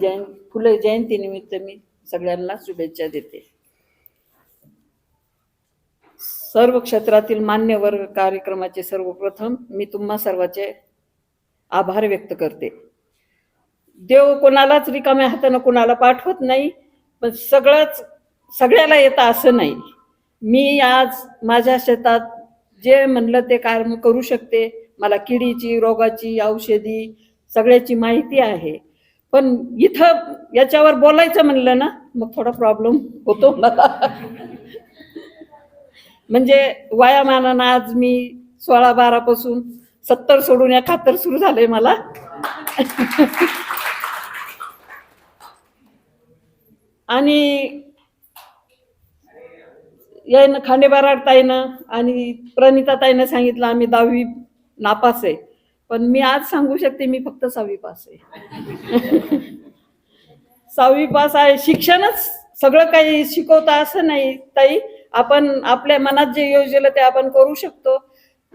जयं फुले जयंतीनिमित्त मी सगळ्यांना शुभेच्छा देते. सर्व क्षेत्रातील मान्यवर कार्यक्रमाचे सर्वप्रथम मी तुम्हा सर्वांचे आभार व्यक्त करते. देव कोणालाच रिकाम्या हातानं कोणाला पाठवत नाही पण सगळंच सगळ्याला येतं असं नाही. मी आज माझ्या शेतात जे म्हणलं ते काम करू शकते. मला किडीची रोगाची औषधी सगळ्याची माहिती आहे. पण इथं याच्यावर बोलायचं म्हणलं ना मग थोडा प्रॉब्लेम होतो. मला म्हणजे वयामानानं आज मी सोळा बारापासून सत्तर सोडून एकाहत्तर सुरू झालंय मला. आणि यायनं खांडेबाराड ताईनं आणि प्रणिता ताईनं सांगितलं आम्ही दहावी नापास आहे. पण मी आज सांगू शकते मी फक्त सहावी पास आहे. सहावी पास आहे. शिक्षणच सगळं काही शिकवता असं नाही. ताई आपण आपल्या मनात जे योजलं ते आपण करू शकतो.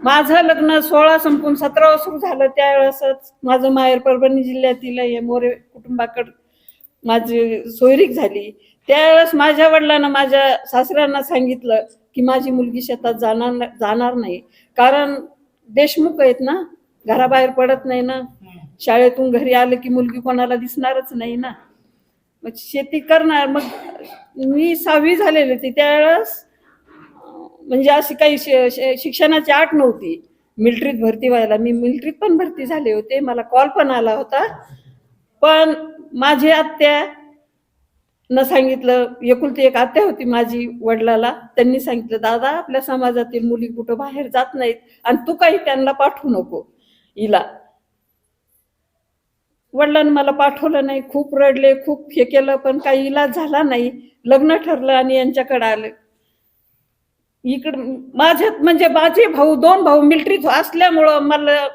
माझं लग्न सोळा संपून सतरा सुरू झालं. त्यावेळेसच माझं माहेर परभणी जिल्ह्यातील हे मोरे कुटुंबाकडं माझी सोयरीक झाली. त्यावेळेस माझ्या वडिलांना माझ्या सासऱ्यांना सांगितलं की माझी मुलगी शेतात जाणार जाणार नाही. कारण देशमुख आहेत ना घराबाहेर पडत नाही ना. शाळेतून घरी आलं की मुलगी कोणाला दिसणारच नाही ना. मग शेती करणार मग मी सहावी झालेली होती त्यावेळेस म्हणजे अशी काही शिक्षणाची आट नव्हती. मिलिटरीत भरती व्हायला. मी मिलिटरीत पण भरती झाले होते मला कॉल पण आला होता. पण माझी आत्या न सांगितलं एकुलती एक आत्या होती माझी वडिलाला. त्यांनी सांगितलं दादा आपल्या समाजातील मुली कुठं बाहेर जात नाहीत आणि तू काही त्यांना पाठवू नको. हिला. वडिलांनी मला पाठवलं नाही खूप रडले खूप हे केलं पण काही इलाज झाला नाही. लग्न ठरलं आणि यांच्याकडे आलं. इकडं माझ्यात म्हणजे माझे भाऊ दोन भाऊ मिलिटरीत असल्यामुळं मला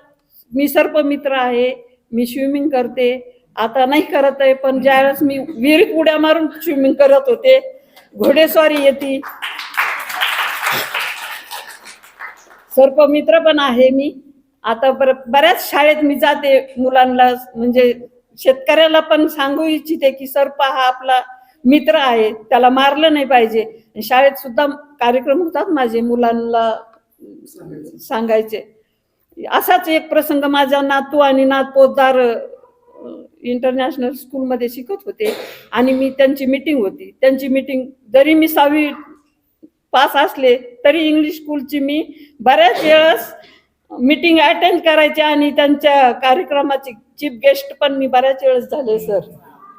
मी सर्पमित्र आहे मी स्विमिंग करते. आता नाही करत आहे पण ज्यावेळेस मी विहिरीत उड्या मारून स्विमिंग करत होते घोडेस्वारी येते. सर्पमित्र पण आहे मी. आता बर बऱ्याच शाळेत मी जाते मुलांना म्हणजे शेतकऱ्याला पण सांगू इच्छिते की सर्प हा आपला मित्र आहे त्याला मारलं नाही पाहिजे. शाळेत सुद्धा कार्यक्रम होतात माझे मुलांना सांगायचे. असाच एक प्रसंग माझा नातू आणि नात पोतदार इंटरनॅशनल स्कूलमध्ये शिकत होते आणि मी त्यांची मीटिंग होती. त्यांची मीटिंग जरी मी सहावी पास असले तरी इंग्लिश स्कूलची मी बऱ्याच वेळेस मीटिंग अटेंड करायचे आणि त्यांच्या कार्यक्रमाची चीफ गेस्ट पण मी बऱ्याच वेळेस झाले सर.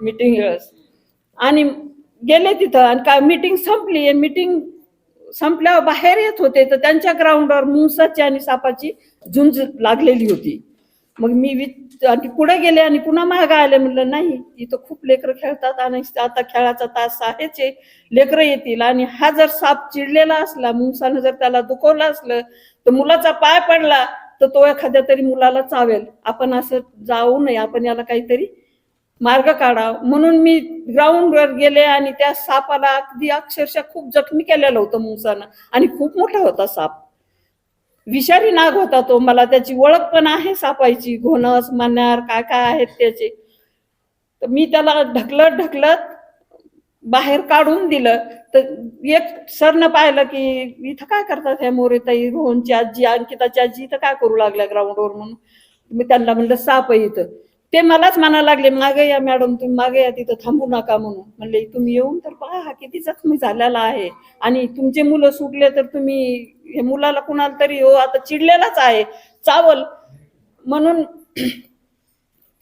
मीटिंग वेळेस. आणि गेले तिथं आणि काय मीटिंग संपली. मीटिंग संपल्यावर बाहेर येत होते. तर त्यांच्या ग्राउंडवर मुंसाची आणि सापाची झुंज लागलेली होती. मग मी आणि पुढे गेले आणि पुन्हा मागे आले म्हणलं नाही इथं खूप लेकरं खेळतात आणि आता खेळाचा तास आहेच आहे. लेकरं येतील आणि हा जर साप चिडलेला असला मुंगसानं जर त्याला दुखवलं असलं तर मुलाचा पाय पडला तर तो एखाद्या तरी मुलाला चावेल. आपण असं जाऊ नये आपण याला काहीतरी मार्ग काढा म्हणून मी ग्राउंडवर गेले आणि त्या सापाला अगदी अक्षरशः खूप जखमी केलेलं होतं मुंगसानं. आणि खूप मोठा होता साप. विषारी नाग होता तो. मला त्याची ओळख पण आहे सापायची. घोणस मन्यार काय काय आहेत त्याचे. तर मी त्याला ढकलत ढकलत बाहेर काढून दिलं. तर एक सरनं पाहिलं की इथं काय करतात ह्या मोरेताई रोहनची आजी अंकिताची आजी इथं काय करू लागल्या ग्राउंडवर म्हणून? मी त्यांना म्हणलं साप इथं. ते मलाच म्हणा लागले मागे या मॅडम तुम्ही मागे या तिथं थांबू नका म्हणून. म्हणले तुम्ही येऊन तर पहा हा किती जखमी झालेला आहे आणि तुमचे मुलं सुटले तर तुम्ही हे मुलाला कुणाला तरी हो आता चिडलेलाच आहे. चावल. म्हणून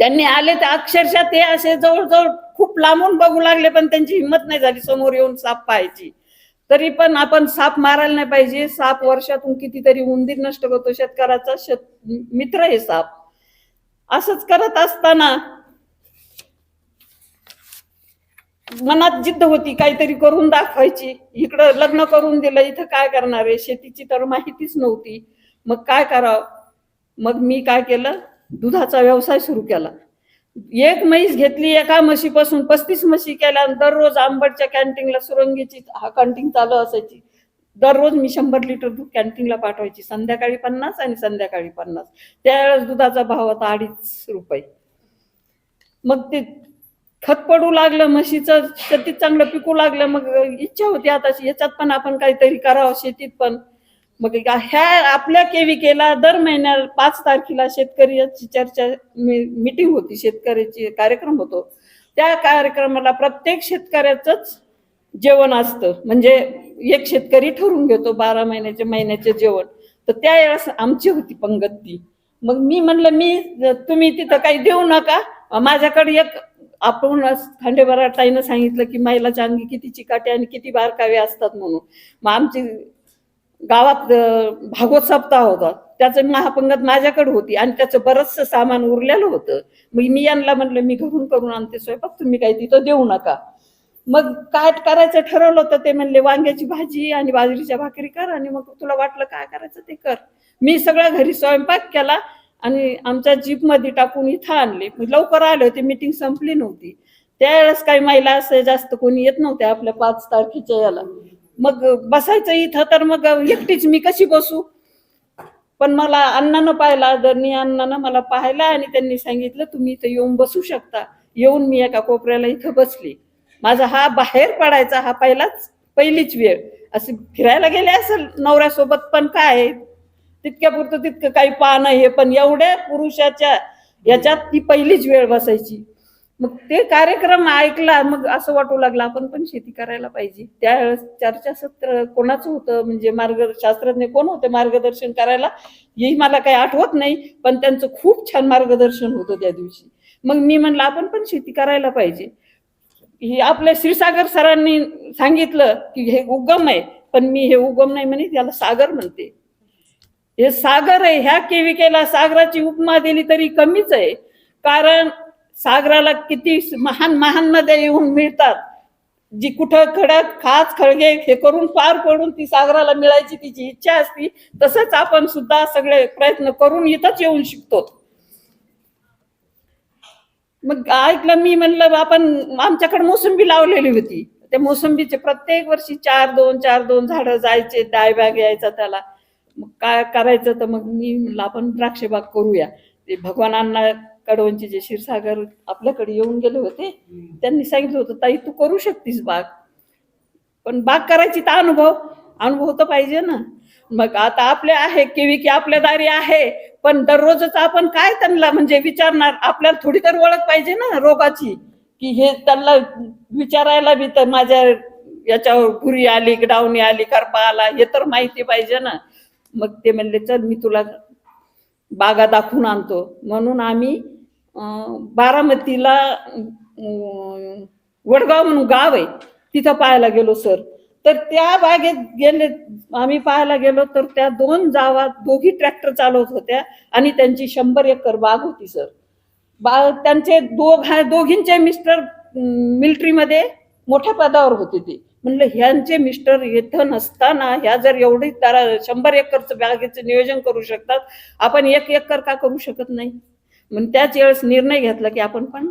त्यांनी आले तर अक्षरशः ते असे जवळजवळ खूप लांबून बघू लागले पण त्यांची हिंमत नाही झाली समोर येऊन साप पाहायची. तरी पण आपण साप मारायला नाही पाहिजे. साप वर्षातून कितीतरी उंदीर नष्ट करतो. शेतकऱ्याचा शेत मित्र आहे साप. असंच करत असताना मनात जिद्द होती काहीतरी करून दाखवायची. इकडं लग्न करून दिलं इथं काय करणार आहे? शेतीची तर माहितीच नव्हती. मग काय करावं? मग मी काय केलं? दुधाचा व्यवसाय सुरू केला. एक म्हैस घेतली एका म्हशीपासून पस्तीस म्हशी केल्या दररोज आंबटच्या कॅन्टीनला सुरंगीची हा कॅन्टीन चालू असायची. दररोज मी शंभर लिटर दूध कॅन्टीनला पाठवायची. संध्याकाळी पन्नास आणि संध्याकाळी पन्नास. त्यावेळेस दुधाचा भाव होता अडीच रुपये. मग ते खत पडू लागलं म्हशीचं शेतीत चांगलं पिकू लागलं मग इच्छा होती आता याच्यात पण आपण काहीतरी करावं शेतीत पण. मग ह्या आपल्या केविकेला दर महिन्याला पाच तारखेला शेतकऱ्याची चर्चा मिटिंग होती शेतकऱ्याची कार्यक्रम होतो. त्या कार्यक्रमाला प्रत्येक शेतकऱ्याचंच जेवण असतं. म्हणजे एक शेतकरी ठरवून घेतो बारा महिन्याचे महिन्याचे जेवण. तर त्यावेळेस आमची होती पंगत. ती मग मी म्हणलं मी तुम्ही तिथं काही देऊ नका. माझ्याकडे एक आपण खांडेबरा ताईनं सांगितलं की महिलाच्या अंगी किती चिकाटे आणि किती बारकावे असतात म्हणून. मग आमची गावात भागवत सप्ताह होता. त्याचं महापंगत माझ्याकडे होती आणि त्याचं बरचसं सामान उरलेलं होतं. मग मी यांना म्हणलं मी घरून करून आणते स्वयंपाक तुम्ही काही तिथं देऊ नका. मग काय करायचं ठरवलं होतं ते म्हणले वांग्याची भाजी आणि बाजरीच्या भाकरी कर आणि मग तुला वाटलं काय करायचं ते कर. मी सगळ्या घरी स्वयंपाक केला आणि आमच्या जीपमध्ये टाकून इथं आणले. लवकर आले होते मीटिंग संपली नव्हती. त्यावेळेस काही महिला असं जास्त कोणी येत नव्हत्या आपल्या पाच तारखेच्या याला. मग बसायचं इथं तर मग एकटीच मी कशी बसू? पण मला अण्णानं पाहिला दरनी अण्णानं मला पाहिला आणि त्यांनी सांगितलं तुम्ही इथं येऊन बसू शकता. येऊन मी एका कोपऱ्याला इथं बसली. माझा हा बाहेर पडायचा हा पहिलाच पहिलीच वेळ. असं फिरायला गेले असेल नवऱ्यासोबत पण काय? तितक्या पुरतं तितकं काही पाहणं हे पण एवढ्या पुरुषाच्या याच्यात ती पहिलीच वेळ बसायची. मग ते कार्यक्रम ऐकला मग असं वाटू लागलं आपण पण शेती करायला पाहिजे. त्यावेळेस चर्चासत्र कोणाचं होतं? म्हणजे मार्ग शास्त्रज्ञ कोण होते मार्गदर्शन करायला? हेही मला काही आठवत नाही पण त्यांचं खूप छान मार्गदर्शन होतं त्या दिवशी. मग मी म्हणलं आपण पण शेती करायला पाहिजे. हे आपल्या श्रीसागर सरांनी सांगितलं की हे उगम आहे पण मी हे उगम नाही म्हणे त्याला सागर म्हणते. हे सागर आहे ह्या केविकेला सागराची उपमा दिली तरी कमीच आहे. कारण सागराला किती महान महान नद्या येऊन मिळतात. जी कुठं खडक खाच खळगे हे करून पार पडून ती सागराला मिळायची तिची इच्छा असती तसंच आपण सुद्धा सगळे प्रयत्न करून इथंच येऊन शिकतो. मग ऐकलं मी म्हणलं आपण आमच्याकडे मोसंबी लावलेली होती. त्या मोसंबीचे प्रत्येक वर्षी चार दोन चार दोन झाडं जायचे डायबॅग यायचा त्याला. मग काय करायचं तर मग मी म्हणलं आपण द्राक्ष बाग करूया. ते भगवानांना कडवणचे जे क्षीरसागर आपल्याकडे येऊन गेले होते त्यांनी सांगितलं होतं ताई तू करू शकतीस बाग. पण बाग करायची तर अनुभव अनुभव तर पाहिजे ना. मग आता आपले आहे केवी की आपल्या दारी आहे पण दररोजच आपण काय त्यांना म्हणजे विचारणार? आपल्याला थोडी तर ओळख पाहिजे ना रोगाची की हे त्यांना विचारायला बी तर माझ्या याच्यावर भुरी आली डावणी आली करपा आला हे तर माहिती पाहिजे ना. मग ते म्हणले चल मी तुला बागा दाखवून आणतो. म्हणून आम्ही बारामतीला वडगाव म्हणून गाव आहे तिथं पाहायला गेलो सर. तर त्या बागेत गेले आम्ही पाहायला गेलो तर त्या दोन जावा दोघी ट्रॅक्टर चालवत होत्या आणि त्यांची शंभर एकर बाग होती सर. बा त्यांचे दोघ दोघींचे मिस्टर मिलिटरीमध्ये मोठ्या पदावर होते ते. म्हणलं ह्यांचे मिस्टर इथं नसताना ह्या जर एवढी तारा शंभर एकरचं बागेचं नियोजन करू शकतात आपण एक एकर का करू शकत नाही? मग त्याच वेळेस निर्णय घेतला की आपण पण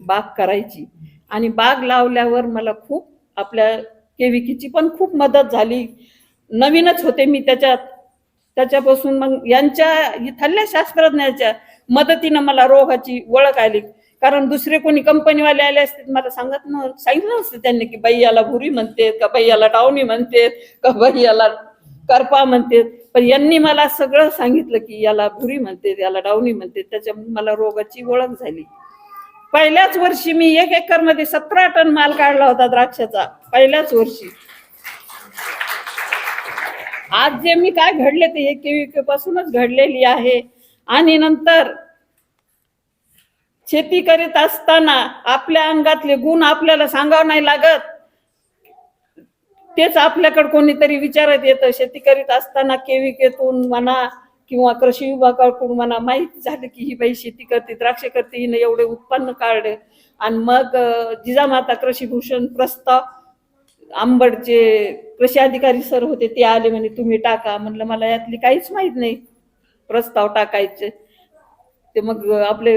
बाग करायची. आणि बाग लावल्यावर मला खूप आपल्या केविकीची पण खूप मदत झाली. नवीनच होते मी त्याच्यात. त्याच्यापासून मग यांच्या इथल्या शास्त्रज्ञाच्या मदतीनं मला रोगाची ओळख आली. कारण दुसरे कोणी कंपनीवाले आले असते मला सांगत न सांगितलं नसतं त्यांनी की बाई याला भुरी म्हणते का बाई याला डावणी म्हणते का बाई याला करपा म्हणते पण यांनी मला सगळं सांगितलं की याला भुरी म्हणते याला डावणी म्हणते त्याच्यामुळे मला रोगाची ओळख झाली. पहिल्याच वर्षी मी एक एकरमध्ये सतरा टन माल काढला होता द्राक्षाचा. पहिल्याच वर्षी. आज जे मी काय घडले ते हे केवी पासूनच घडलेली आहे. आणि नंतर शेती करीत असताना आपल्या अंगातले गुण आपल्याला सांगावं नाही लागत. तेच आपल्याकडे कोणीतरी विचारत येतं शेती करीत असताना केविकेतून म्हणा किंवा कृषी विभागाकडून म्हणा माहीत झालं की ही बाई शेती करते द्राक्ष करते हिनं एवढे उत्पन्न काढले. आणि मग जिजामाता कृषीभूषण प्रस्ताव आंबडचे कृषी अधिकारी सर होते ते आले म्हणे तुम्ही टाका. म्हणलं मला यातली काहीच माहीत नाही प्रस्ताव टाकायचे. ते मग आपले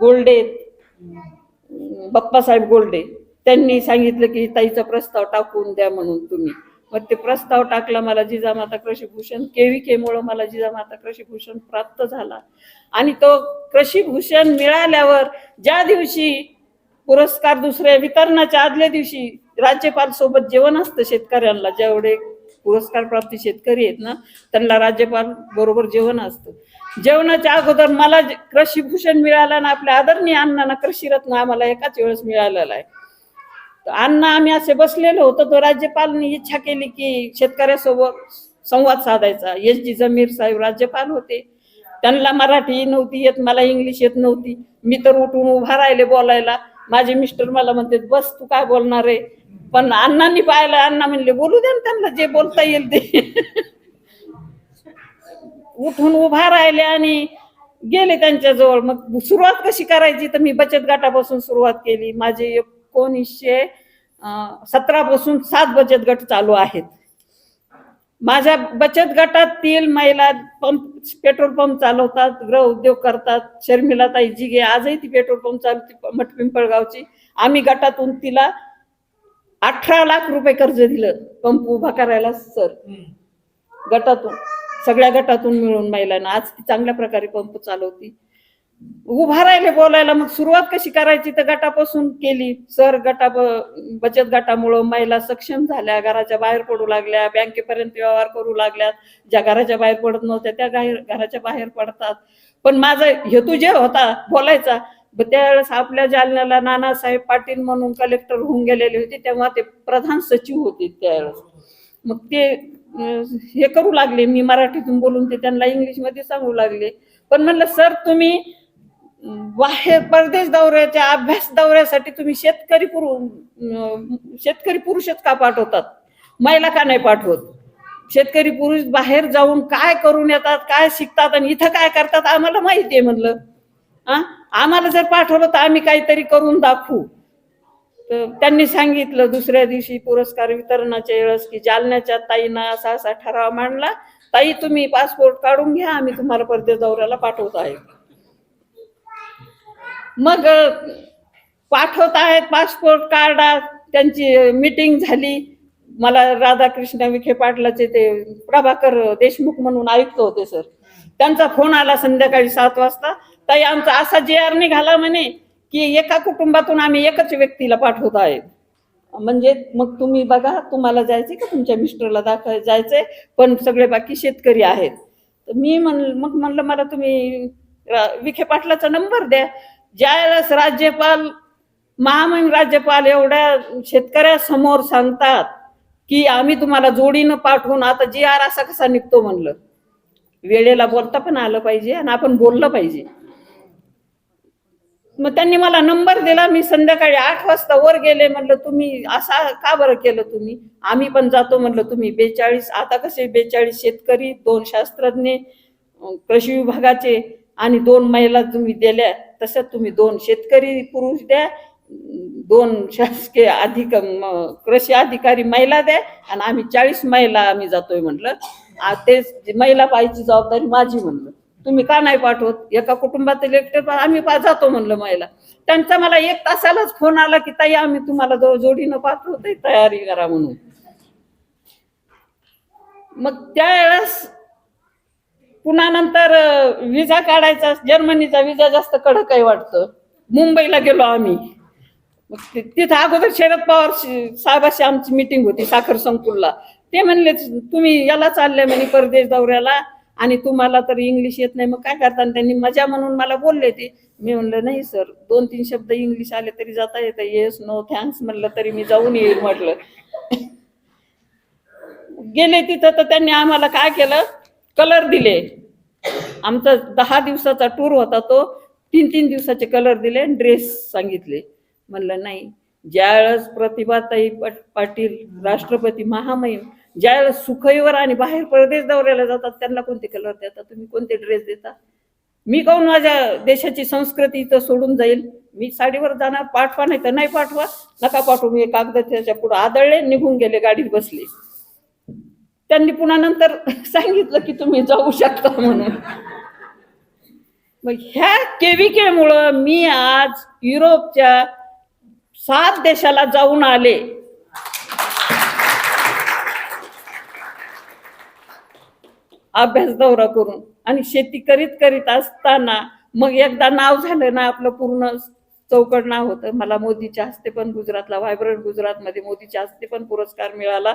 गोल्डे बाप्पासाहेब गोल्डे त्यांनी सांगितलं की ताईचा प्रस्ताव टाकून द्या म्हणून तुम्ही. मग ते प्रस्ताव टाकला मला जिजामाता कृषीभूषण केवी केमुळं मला जिजामाता कृषीभूषण प्राप्त झाला. आणि तो कृषीभूषण मिळाल्यावर ज्या दिवशी पुरस्कार दुसऱ्या वितरणाच्या आदल्या दिवशी राज्यपाल सोबत जेवण असतं शेतकऱ्यांना जेवढे पुरस्कार प्राप्ती शेतकरी आहेत ना त्यांना राज्यपाल बरोबर जेवण असतं. जेवणाच्या अगोदर मला कृषीभूषण मिळाला मिळालं ना आपल्या आदरणीय अण्णांना कृषीरत्न आम्हाला एकाच वेळेस मिळालेला आहे. अण्णा आम्ही असे बसलेलो होतो. तो राज्यपालनी इच्छा केली की शेतकऱ्यासोबत संवाद साधायचा. एस जी जमीर साहेब राज्यपाल होते. त्यांना मराठी नव्हती येत मला इंग्लिश येत नव्हती. मी तर उठून उभा राहिले बोलायला. माझे मिस्टर मला म्हणते बस तू काय बोलणार आहे? पण अण्णांनी पाहिलं अण्णा म्हणले बोलू द्या त्यांना जे बोलता येईल ते. उठून उभा राहिले आणि गेले त्यांच्याजवळ. मग सुरुवात कशी करायची? तर मी बचत गटापासून सुरुवात केली. माझे एकोणीसशे सतरा पासून सात बचत गट चालू आहेत. माझ्या बचत गटातील महिला पंप पेट्रोल पंप चालवतात गृह उद्योग करतात. शर्मिला ताई जिगे आजही ती पेट्रोल पंप चालवते मठपिंपळगावची आम्ही गटातून तिला अठरा लाख रुपये कर्ज दिलं पंप उभा करायला सर. गटातून सगळ्या गटातून मिळून महिलांना. आज ती चांगल्या प्रकारे पंप चालवती. उभा राहिले बोलायला. मग सुरुवात कशी करायची? तर गटापासून केली. सर गटा बचत गटामुळं महिला सक्षम झाल्या. घराच्या बाहेर पडू लागल्या. बँकेपर्यंत व्यवहार करू लागल्यात ज्या घराच्या बाहेर पडत नव्हत्या त्या घराच्या बाहेर पडतात. पण माझा हेतू जे होता बोलायचा त्यावेळेस आपल्या जालन्याला नानासाहेब पाटील म्हणून कलेक्टर होऊन गेलेले होते. तेव्हा ते प्रधान सचिव होते त्यावेळेस. मग ते हे करू लागले. मी मराठीतून बोलून ते त्यांना इंग्लिशमध्ये सांगू लागले. पण म्हणलं सर तुम्ही बाहेर परदेश दौऱ्याच्या अभ्यास दौऱ्यासाठी तुम्ही शेतकरी पुरु शेतकरी पुरुषच का पाठवतात? महिला का नाही पाठवत? शेतकरी पुरुष बाहेर जाऊन काय करून येतात काय शिकतात आणि इथं काय करतात आम्हाला माहिती आहे म्हणलं. आ? आम्हाला जर पाठवलं तर आम्ही काहीतरी करून दाखवू. तर त्यांनी सांगितलं दुसऱ्या दिवशी पुरस्कार वितरणाच्या वेळेस की जालन्याच्या ताईनं असा असा ठराव मांडला. ताई तुम्ही पासपोर्ट काढून घ्या आम्ही तुम्हाला परदेश दौऱ्याला पाठवत आहे. मग पाठवत आहेत पासपोर्ट कार्ड त्यांची मीटिंग झाली. मला राधाकृष्ण विखे पाटलाचे ते प्रभाकर देशमुख म्हणून आयुक्त होते सर. त्यांचा फोन आला संध्याकाळी सात वाजता. ताई आमचा असा जे आर निघाला म्हणे की एका कुटुंबातून आम्ही एकच व्यक्तीला पाठवत आहे. म्हणजे मग तुम्ही बघा तुम्हाला जायचंय का तुमच्या मिस्टरला दाखवाय जायचंय? पण सगळे बाकी शेतकरी आहेत. तर मी म्हण मग म्हणलं मला तुम्ही विखे पाटलाचा नंबर द्या. ज्यावेळेस राज्यपाल महामहिम राज्यपाल एवढ्या शेतकऱ्यासमोर सांगतात की आम्ही तुम्हाला जोडीनं पाठवून आता जी आर असा कसा निघतो म्हणलं. वेळेला बोलता पण आलं पाहिजे आणि आपण बोललं पाहिजे. मग त्यांनी मला नंबर दिला मी संध्याकाळी आठ वाजता वर गेले म्हणलं तुम्ही असा का बरं केलं तुम्ही? आम्ही पण जातो म्हणलं तुम्ही बेचाळीस आता कसे बेचाळीस शेतकरी दोन शास्त्रज्ञ कृषी विभागाचे आणि दोन महिला तुम्ही दिल्या. तसं तुम्ही दोन शेतकरी पुरुष द्या दोन शासकीय अधिक कृषी अधिकारी महिला द्या आणि आम्ही चाळीस महिला आम्ही जातोय म्हटलं. तेच महिला पाहिजे जबाबदारी माझी म्हणलं तुम्ही का नाही पाठवत? एका कुटुंबातील एकटे आम्ही पा- जातो म्हणलं महिला. त्यांचा मला एक तासालाच फोन आला की ताई आम्ही तुम्हाला जो- जोडीनं पाठवतोय तयारी करा म्हणून. मग त्यावेळेस पुन्हा नंतर विजा काढायचा जर्मनीचा विजा जास्त कडक आहे वाटतं. मुंबईला गेलो आम्ही. तिथं अगोदर शरद पवार साहेबाशी आमची मिटिंग होती साखर संकुलला. ते म्हणले तुम्ही याला चालले म्हणे परदेश दौऱ्याला आणि तुम्हाला तर इंग्लिश येत नाही. मग काय करता? त्यांनी मजा म्हणून मला बोलले ते. मी म्हणलं नाही सर दोन तीन शब्द इंग्लिश आले तरी जाता येतं. येस नो थँक्स म्हणलं तरी मी जाऊन येईल म्हटलं. गेले तिथं तर त्यांनी आम्हाला काय केलं? कलर दिले. आमचा दहा दिवसाचा टूर होता तो तीन तीन दिवसाचे कलर दिले ड्रेस सांगितले. म्हणलं नाही ज्यावेळेस प्रतिभाताई पट- पाटील राष्ट्रपती महामहिम ज्यावेळेस सुखईवर आणि बाहेर परदेश दौऱ्याला जातात त्यांना कोणते कलर देता? तुम्ही कोणते ड्रेस देता? मी काहून माझ्या देशाची संस्कृती इथं सोडून जाईल? मी साडीवर जाणार पाठवा नाही तर नाही पाठवा. नका पाठवू मी कागदाच्या त्याच्या पुढे आदळले निघून गेले गाडीत बसले. त्यांनी पुन्हा नंतर सांगितलं की तुम्ही जाऊ शकता म्हणून. मग ह्या केविकेमुळं मी आज युरोपच्या सात देशाला जाऊन आले. अभ्यास दौरा करून आणि शेती करीत करीत असताना मग एकदा नाव झालं ना आपलं पूर्ण चौकड नाव होतं. मला मोदीच्या हस्ते पण गुजरातला व्हायब्रंट गुजरातमध्ये मोदीच्या हस्ते पण पुरस्कार मिळाला.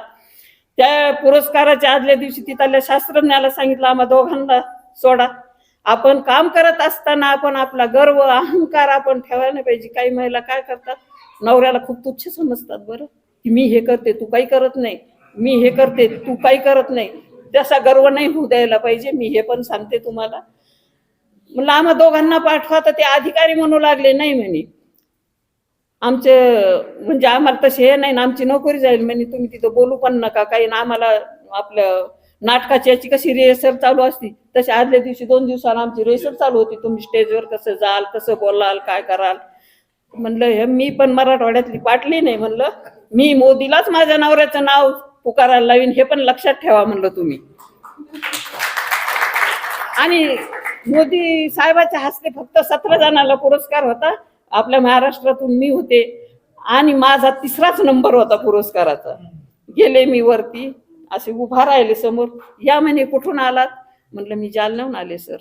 त्या पुरस्काराच्या आदल्या दिवशी तिथल्या शास्त्रज्ञाला सांगितलं आम्हा दोघांना सोडा. आपण काम करत असताना आपण आपला गर्व अहंकार आपण ठेवायला नाही पाहिजे. काही महिला काय करतात? नवऱ्याला खूप तुच्छ समजतात बरं. की मी हे करते तू काही करत नाही. मी हे करते तू काही करत नाही. त्याचा गर्व नाही होऊ द्यायला पाहिजे. मी हे पण सांगते तुम्हाला. म्हणलं आम्हा दोघांना पाठवा. तर ते अधिकारी म्हणू लागले नाही म्हणे. आमचे म्हणजे आम्हाला तसे हे नाही ना आमची नोकरी जाईल म्हणे तुम्ही तिथं बोलू पण नका. काही ना आम्हाला आपलं नाटकाची याची कशी रिहर्सल चालू असती तशी आदल्या दिवशी दोन दिवसाला आमची रिहर्सल चालू होती. तुम्ही स्टेजवर कसं जाल कसं बोलाल काय कराल? म्हणलं हे मी पण मराठवाड्यातली पाटली नाही म्हणलं. मी मोदीलाच माझ्या नवऱ्याचं नाव पुकारायला लावीन हे पण लक्षात ठेवा म्हणलं तुम्ही. आणि मोदी साहेबाच्या हस्ते फक्त सतरा जणांना पुरस्कार होता. आपल्या महाराष्ट्रातून मी होते. आणि माझा तिसराच नंबर होता पुरस्काराचा. गेले मी वरती असे उभा राहिले समोर. या म्हणे कुठून आलात? म्हणलं मी जालन्याहून आले सर.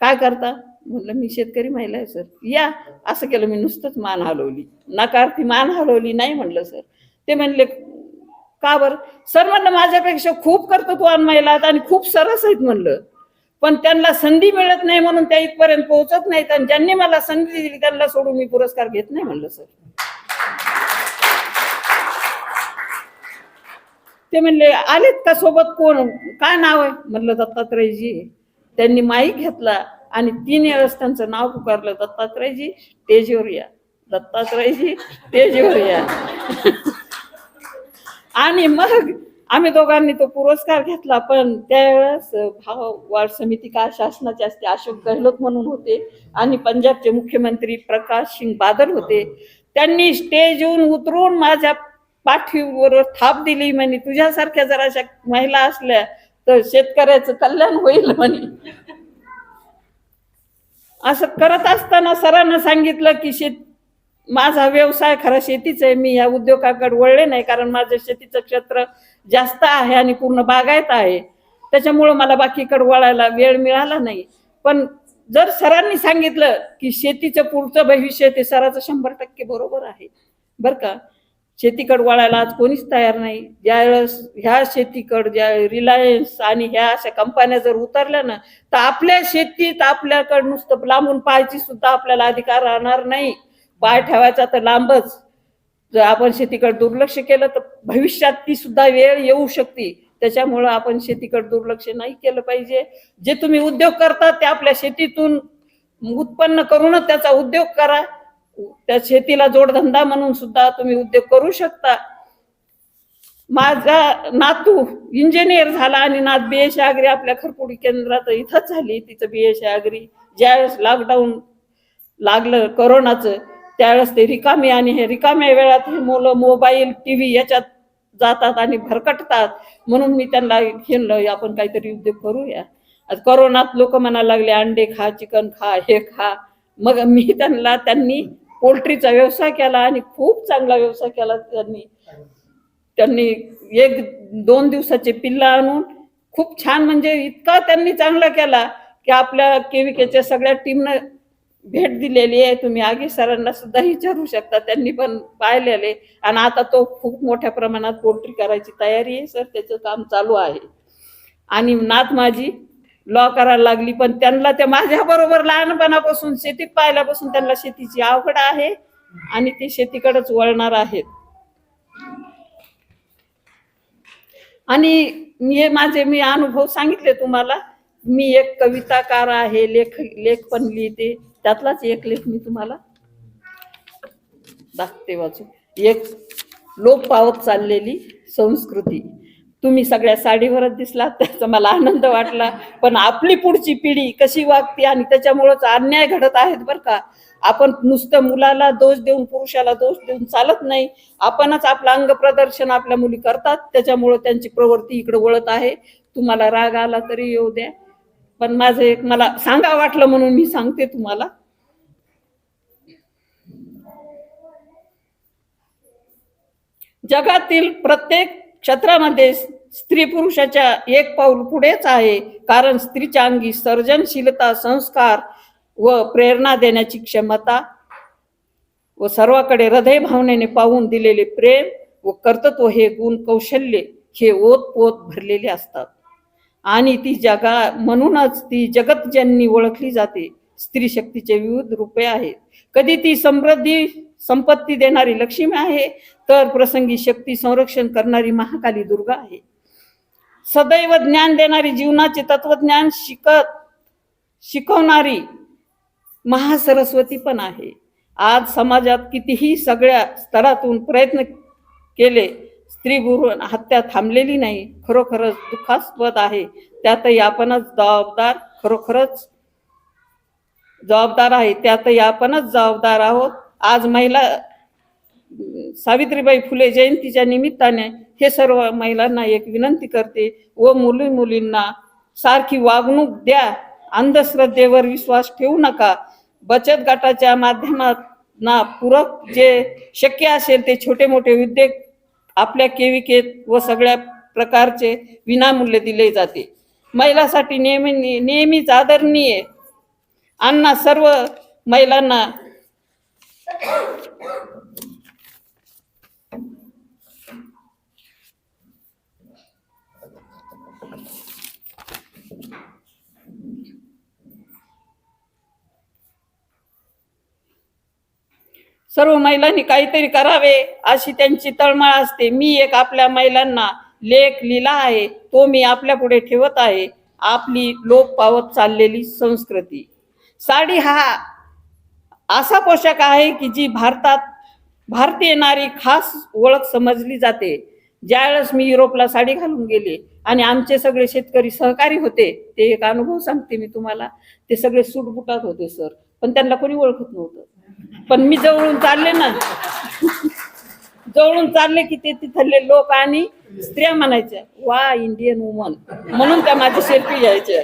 काय करता? म्हणलं मी शेतकरी महिला आहे सर. या असं केलं मी नुसतंच मान हलवली. नकार ती मान हलवली नाही म्हणलं सर. ते म्हणले का बरं? सर म्हणलं माझ्यापेक्षा खूप कर्तृत्वान महिला आहेत आणि खूप सरस आहेत म्हणलं. पण त्यांना संधी मिळत नाही म्हणून त्या इथपर्यंत पोहोचत नाहीत आणि ज्यांनी मला संधी दिली त्यांना सोडून मी पुरस्कार घेत नाही म्हणलं सर. ते म्हणले आलेत का सोबत कोण? काय नाव आहे? म्हणलं दत्तात्रयजी. त्यांनी माईक घेतला आणि तीन वेळेस त्यांचं नाव पुकारलं दत्तात्रयजी स्टेजवर या. दत्तात्रयजी स्टेजवर या. आणि मग आम्ही दोघांनी तो पुरस्कार घेतला पण त्यावेळेस भाव वाढ समिती काय शासनाचे असते अशोक गहलोत म्हणून होते आणि पंजाबचे मुख्यमंत्री प्रकाश सिंग बादल होते. त्यांनी स्टेज येऊन उतरून माझ्या पाठीवर थाप दिली म्हणे तुझ्यासारख्या जर अशा महिला असल्या तर शेतकऱ्याचं कल्याण होईल म्हणे. असं करत असताना सरांना सांगितलं की शेत माझा व्यवसाय खरा शेतीच आहे. मी या उद्योगाकडे वळले नाही कारण माझं शेतीचं क्षेत्र जास्त आहे आणि पूर्ण बागायत आहे. त्याच्यामुळं मला बाकीकडे वळायला वेळ मिळाला नाही. पण जर सरांनी सांगितलं की शेतीचं पुढचं भविष्य ते सराचं शंभर टक्के बरोबर आहे. बरं का? शेतीकडे वळायला आज कोणीच तयार नाही. ज्यावेळेस ह्या शेतीकड ज्या रिलायन्स आणि ह्या अशा कंपन्या जर उतरल्या ना तर आपल्या शेतीत आपल्याकडं नुसतं लांबून पाहायची सुद्धा आपल्याला अधिकार राहणार नाही. पाय ठेवायचा तर लांबच. जर आपण शेतीकडे दुर्लक्ष केलं तर भविष्यात ती सुद्धा वेळ येऊ शकते. त्याच्यामुळं आपण शेतीकडे दुर्लक्ष नाही केलं पाहिजे. जे तुम्ही उद्योग करता ते आपल्या शेतीतून उत्पन्न करूनच त्याचा उद्योग करा. त्या शेतीला जोडधंदा म्हणून सुद्धा तुम्ही उद्योग करू शकता. माझा नातू इंजिनियर झाला आणि नात बी आगरी आपल्या खरपुडी केंद्रात इथंच झाली तिचं बी आगरी ज्यावेळेस लॉकडाऊन लागलं करोनाचं त्यावेळेस ते रिकामी आणि हे रिकाम्या वेळात हे मुलं मोबाईल टी व्ही याच्यात जातात आणि भरकटतात. म्हणून मी त्यांना घेणलं आपण काहीतरी उद्योग करूया. आज करोनात लोक म्हणायला लागले अंडे खा चिकन खा हे खा. मग मी त्यांना त्यांनी पोल्ट्रीचा व्यवसाय केला आणि खूप चांगला व्यवसाय केला त्यांनी. त्यांनी एक दोन दिवसाचे पिल्ला आणून खूप छान म्हणजे इतका त्यांनी चांगला केला की आपल्या केविकेच्या सगळ्या टीमनं भेट दिलेली आहे. तुम्ही आगी सरांना सुद्धा विचारू शकता. त्यांनी पण पाहिलेले. आणि आता तो खूप मोठ्या प्रमाणात पोल्ट्री करायची तयारी आहे सर. त्याचं काम चालू आहे. आणि नात माझी लॉ करायला लागली पण त्यांना त्या माझ्याबरोबर लहानपणापासून शेतीत पाहिल्यापासून त्यांना शेतीची आवड आहे आणि ते शेतीकडेच वळणार आहेत. आणि हे माझे मी अनुभव सांगितले तुम्हाला. मी एक कविताकार आहे लेख लेख पण लिहिते. त्यातलाच एक लेख मी तुम्हाला दाखते वाचू. एक लोप पावत चाललेली संस्कृती. तुम्ही सगळ्या साडीवरच दिसला त्याचा मला आनंद वाटला. पण आपली पुढची पिढी कशी वागते आणि त्याच्यामुळेच अन्याय घडत आहेत बरं का? आपण नुसतं मुलाला दोष देऊन पुरुषाला दोष देऊन चालत नाही. आपणच आपलं अंग प्रदर्शन आपल्या मुली करतात. त्याच्यामुळं त्यांची प्रवृत्ती इकडे वळत आहे. तुम्हाला राग आला तरी येऊ द्या. पण माझं एक मला सांगा वाटलं म्हणून मी सांगते तुम्हाला. जगातील प्रत्येक क्षेत्रामध्ये स्त्री पुरुषाच्या एक पाऊल पुढेच आहे. कारण स्त्रीच्या अंगी सर्जनशीलता संस्कार व प्रेरणा देण्याची क्षमता व सर्वाकडे हृदय भावनेने पाहून दिलेले प्रेम व कर्तृत्व हे गुण कौशल्य हे ओत पोत भरलेले असतात. आणि ती जगा म्हणूनच ती जगतजननी ओळखली जाते स्त्री शक्तीचे विविध रूपे आहेत. कधी ती समृद्धी संपत्ती देणारी लक्ष्मी आहे तर प्रसंगी शक्ती संरक्षण करणारी महाकाली दुर्गा आहे. सदैव ज्ञान देणारी जीवनाचे तत्वज्ञान शिकत शिकवणारी महासरस्वती पण आहे. आज समाजात कितीही सगळ्या स्तरातून प्रयत्न केले स्त्रीभ्रूण हत्या थांबलेली नाही खरोखरच दुःखास्पद आहे. त्यातही आपणच जबाबदार खरोखरच जबाबदार आहे. त्यातही आपणच जबाबदार आहोत. आज महिला सावित्रीबाई फुले जयंतीच्या निमित्ताने हे सर्व महिलांना एक विनंती करते व मुली मुलींना सारखी वागणूक द्या. अंधश्रद्धेवर विश्वास ठेवू नका. बचत गटाच्या माध्यमातना पूरक जे शक्य असेल ते छोटे मोठे उद्योग आपल्या केविकेत व सगळ्या प्रकारचे विनामूल्य दिले जाते. महिलासाठी नेहमी नेहमीच आदरणीय अण्णा सर्व महिलांना सर्व महिलांनी काहीतरी करावे अशी त्यांची तळमळ असते. मी एक आपल्या महिलांना लेख लिहिला आहे. तो मी आपल्या पुढे ठेवत आहे. आपली लोप पावत चाललेली संस्कृती. साडी हा असा पोशाख आहे की जी भारतात भारतीय नारी खास ओळख समजली जाते. ज्यावेळेस मी युरोपला साडी घालून गेले आणि आमचे सगळे शेतकरी सहकारी होते ते एक अनुभव सांगते मी तुम्हाला. ते सगळे सूटबुटात होते सर. पण त्यांना कोणी ओळखत नव्हतं. पण मी जवळून चालले ना. जवळून चालले की ते तिथले लोक आणि स्त्रिया म्हणायच्या वा इंडियन वुमन म्हणून त्या माझी सेल्फी घ्यायच्या.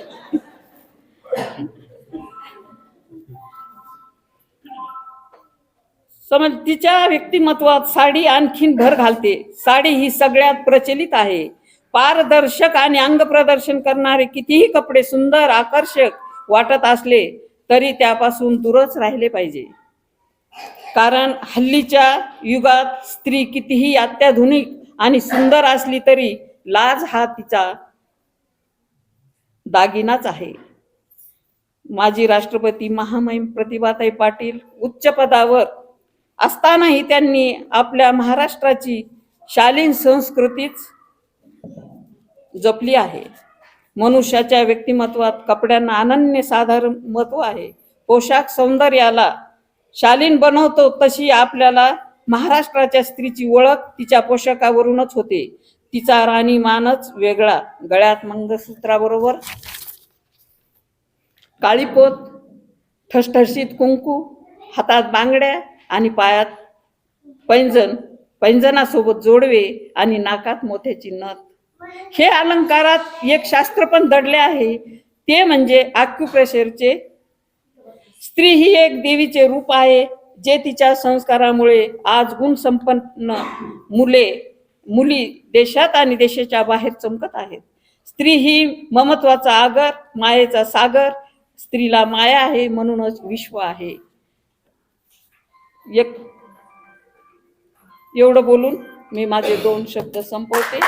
समज तिच्या व्यक्तिमत्वात साडी आणखीन भर घालते. साडी ही सगळ्यात प्रचलित आहे. पारदर्शक आणि अंग प्रदर्शन करणारे कितीही कपडे सुंदर आकर्षक वाटत असले तरी त्यापासून दूरच राहिले पाहिजे. कारण हल्लीच्या युगात स्त्री कितीही अत्याधुनिक आणि सुंदर असली तरी लाज हा तिचा दागिनाच आहे. माजी राष्ट्रपती महामहिम प्रतिभाताई पाटील उच्च पदावर असतानाही त्यांनी आपल्या महाराष्ट्राची शालीन संस्कृतीच जपली आहे. मनुष्याच्या व्यक्तिमत्वात कपड्यांना अनन्य साधारण महत्त्व आहे. पोशाख सौंदर्याला शालीन बनवतो तशी आपल्याला महाराष्ट्राच्या स्त्रीची ओळख तिच्या पोशाखावरूनच होते. तिचा राणीमानच वेगळा. गळ्यात मंगळसूत्राबरोबर काळीपोत ठसठशीत कुंकू हातात बांगड्या आणि पायात पैंजण पैंजणासोबत जोडवे आणि नाकात मोत्याची नथ. हे अलंकारात एक शास्त्र पण दडले आहे. ते म्हणजे आक्युप्रेशरचे स्त्री ही एक देवीचे रूप आहे जे तिच्या संस्कारामुळे आज गुण संपन्न मुले मुली देशात आणि देशाच्या बाहेर चमकत आहेत. स्त्री ही ममत्वाचा आगर मायेचा सागर स्त्रीला माया आहे म्हणूनच विश्व आहे. एक एवढं बोलून मी माझे दोन शब्द संपवते.